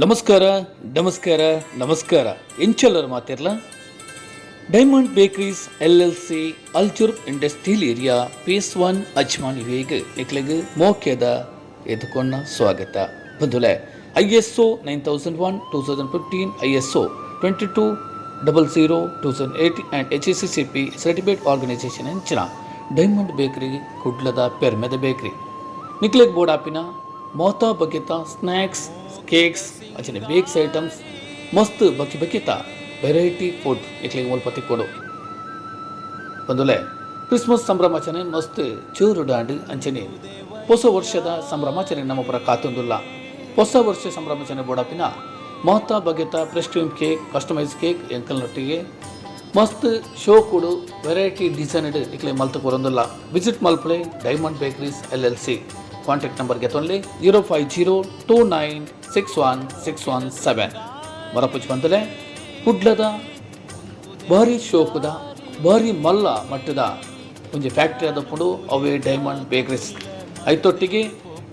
ನಮಸ್ಕಾರ ನಮಸ್ಕಾರ ನಮಸ್ಕಾರ. ಎಂಚಲ್ಲರು ಮಾತಿರ್ಲ? Diamond Bakeries L L C ಅಲ್ಚುರ್ industrial area phase one Ajman ವೇಗ ನಿಕ್ಲೆಗ್ ಮೋಕ್ಯದ ಎದುಕೊಂಡ ಸ್ವಾಗತ ಬಂಧುಲೆ I S O nine thousand one two thousand fifteen I S O twenty two double zero two thousand eighty and H S C C P certificate organisation ಹೆಂಚಿನ Diamond bakery ಕುಡ್ಲದ ಪೆರ್ಮೆದ bakery ನಿಕ್ಲೆಗ್ board ಆಪಿನ ಮೋತಾ ಬಗೆತ snacks cakes ಅಚನೆ bakes items ಮಸ್ತ್ ಬಕ್ಕಿ ಬಗೆತ ವೆರೈಟಿ ಫುಡ್ ಇಕ್ಲಿಗೆ ಮುಲ್ಪತಿ ಕೊಡು. ಬಂದುಲೆ ಕ್ರಿಸ್ಮಸ್ ಸಂಭ್ರಮಾಚರಣೆ ಮಸ್ತ್ ಚೂರು ಡಾಂಡ್ ಅಂಚನೆ. ಹೊಸ ವರ್ಷದ ಸಂಭ್ರಮಾಚರಣೆ ನಮ್ಮ ಪರ ಕಾತೊಂದುಲ್ಲ. ಹೊಸ ವರ್ಷ ಸಂಭ್ರಮಾಚರಣೆ ಬೋಡಪಿನ ಮಹತಾ ಬಗೆತ ಪ್ರೆಸ್ಟ್ಯೂಮ್ ಕೇಕ್ ಕಸ್ಟಮೈಸ್ ಕೇಕ್ ಎಂಕಲ್ ನೊಟ್ಟಿಗೆ. ಮಸ್ತ್ ಶೋ ಕೊಡು ವೆರೈಟಿ ಡಿಸೈನ್ಡ್ ಇಕ್ಲೆ ಮಲ್ತು ಕೊರೊಂದುಲ್ಲ visit ಮಲ್ಪಳೆ Diamond Bakeries L L C contact ನಂಬರ್ಗೆ ತೊಂದು zero five zero two nine six one six one seven ಮರಪುಚ್ಕೊಂತಲೇ ಕುಡ್ಲದ, ಭಾರಿ ಶೋಕದ, ಭಾರಿ ಮಲ್ಲ ಮಟ್ಟದ ಒಂಜಿ ಫ್ಯಾಕ್ಟ್ರಿ ಆದ ಅವೇ diamond ಬೇಕ್ರೀಸ್ ಐತೊಟ್ಟಿಗೆ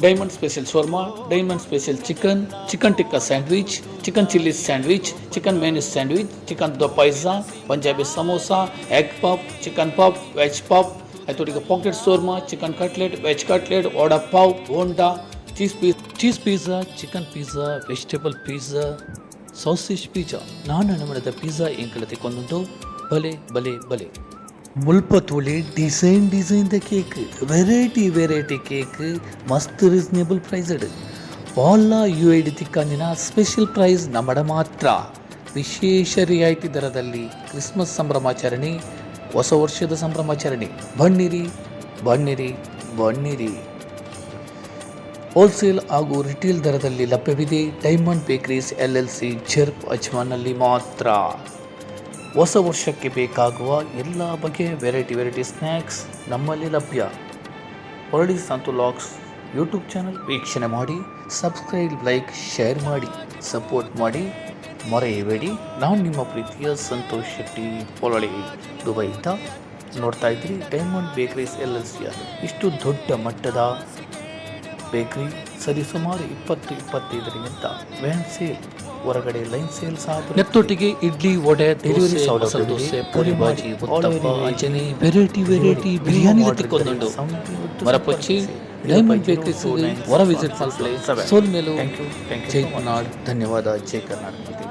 Diamond special shawarma Diamond special chicken chicken tikka sandwich chicken chilli sandwich chicken mayonnaise sandwich chicken do pyaza Punjabi samosa egg puff chicken puff veg puff ಐತೊಟ್ಟಿಗೆ pocket shawarma chicken cutlet veg cutlet vada pav Honda cheese piece, cheese pizza chicken pizza vegetable pizza sausage pizza ನಾನು pizza ಎಂಕಲತೆ ಕೊಂದುಂಟು. ಬಲೆ ಬಲೆ ಬಲೆ. ಮುಲ್ಪತ್ತುಳಿ design design ದ cake, variety variety cake, ಮಸ್ತ್ reasonable priced ಪಾಲ ಯು ಐ ಡಿ ತಿಕ್ಕಂದಿನ ಸ್ಪೆಷಲ್ ಪ್ರೈಸ್ ನಮ್ಮಡ ಮಾತ್ರ. ವಿಶೇಷ ರಿಯಾಯಿತಿ ದರದಲ್ಲಿ ಕ್ರಿಸ್ಮಸ್ ಸಂಭ್ರಮಾಚರಣೆ, ಹೊಸ ವರ್ಷದ ಸಂಭ್ರಮಾಚರಣೆ. ಬಣ್ಣಿರಿ ಬಣ್ಣಿರಿ ಬಣ್ಣಿರಿ ಹೋಲ್ಸೇಲ್ ಹಾಗೂ ರಿಟೇಲ್ ದರದಲ್ಲಿ ಲಭ್ಯವಿದೆ Diamond Bakeries L L C Jurf ಅಜ್ಮಾನ್ನಲ್ಲಿ ಮಾತ್ರ. ಹೊಸ ವರ್ಷಕ್ಕೆ ಬೇಕಾಗುವ ಎಲ್ಲ ಬಗೆಯ ವೆರೈಟಿ ವೆರೈಟಿ ಸ್ನ್ಯಾಕ್ಸ್ ನಮ್ಮಲ್ಲಿ ಲಭ್ಯ. ಹೊರಡಿ ಸಂತು ಲಾಕ್ಸ್ ಯೂಟ್ಯೂಬ್ ಚಾನಲ್ ವೀಕ್ಷಣೆ ಮಾಡಿ ಸಬ್ಸ್ಕ್ರೈಬ್ ಲೈಕ್ ಶೇರ್ ಮಾಡಿ ಸಪೋರ್ಟ್ ಮಾಡಿ, ಮರೆಯಬೇಡಿ. ನಾನು ನಿಮ್ಮ ಪ್ರೀತಿಯ ಸಂತೋಷ್ ಶೆಟ್ಟಿ ಪೊಳಳಿ ದುಬೈಯಿಂದ ನೋಡ್ತಾ ಇದ್ರಿ Diamond Bakeries L L C ಇಷ್ಟು ದೊಡ್ಡ ಮಟ್ಟದ ಬೇಕರಿ? ಸರಿಸುಮಾರು ಇಪ್ಪತ್ತು ಇಪ್ಪತ್ತೈದರಿಂದ ವ್ಯಾನ್ ಸೇಲ್ ಹೊರಗಡೆ ಲೈನ್ ಸೇಲ್ ಸಹ ನೆತ್ತೊಟ್ಟಿಗೆ ಇಡ್ಲಿ ವಡೆ ಡೆಲಿವರಿ ಸೌಲಭ್ಯ ದೋಸೆ ಪುರಿ ಬಾಜಿ ಉತ್ತಪ್ಪ ವೆರೈಟಿ ವೆರೈಟಿ ಬಿರಿಯಾನಿ ತಿಕ್ಕೊಂದುಂಡು ಮರಪಚ್ಚಿ ಡೈಮಂಡ್ ಬೇಕರೀಸ್ ಹೊರ ವಿಸಿಟ್ ಮಲ್ಪಲೆ ಸೋಲ್ ಮೇಲು ಜೈ ಕರ್ನಾಡ್ ಧನ್ಯವಾದ ಜೈ ಕರ್ನಾಟಕ.